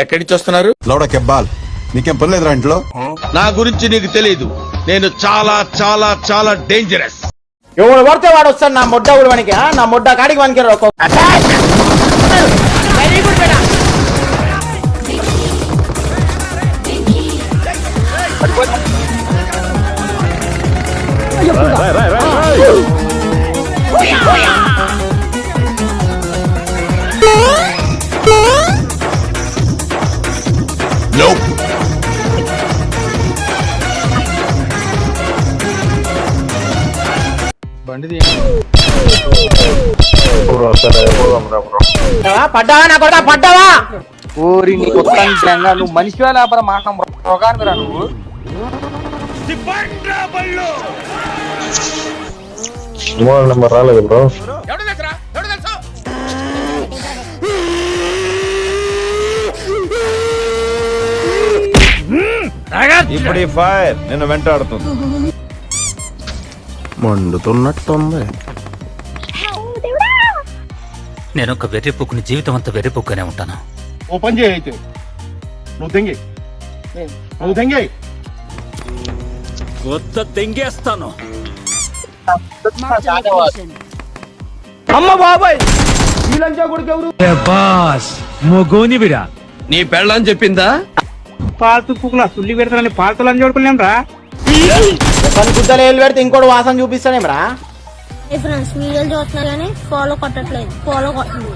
ఎక్కడి నుంచి వస్తున్నారు లౌడ కెబ్బాల్ నీకేం పని లేదురా ఇంట్లో నా గురించి నీకు తెలీదు నేను చాలా చాలా చాలా డేంజరస్ ఎవడు పడితే వాడు వస్తాడు నా మొడ్డ కూడా వానికి ఆ? నా మొడ్డ కాడికి వానికి రా ఒక్కొక్క-. పడ్డావా? నా కొడక? పడ్డావా? ఓరి నీ కొత్తానికి జంగా నువ్వు మనిషి లేకపోతే మాట రోగానికి నువ్వు నెంబర్ రాలేదు బ్రో. ఇప్పుడు ఈ ఫైర్. నిన్ను వెంటాడుతుంది. మండుతున్నట్టుంది. నేను ఒక వెర్రిపుక్కుని జీవితం అంతా వెర్రిపుక్కునే ఉంటాను. ఓ పని చేయి అయితే. నువ్వు తెంగి నువ్వు తెంగి అమ్మ బాబాయ్! ఈ లంచా కొడుకు ఎవరు? నీ పెళ్ళని చెప్పిందా? పాలతు పుక్కుల సుల్లి పెడతానని పాలతలు అని చూడుకున్నాం రా? పని గుద్దలు ఏళ్ళు పెడితే ఇంకోటి వాసన చూపిస్తానేమ్రా ఫ్రెండ్స్ వీడియోలు చూస్తున్నారు కానీ ఫాలో కొట్టట్లేదు. ఫాలో కొట్టండి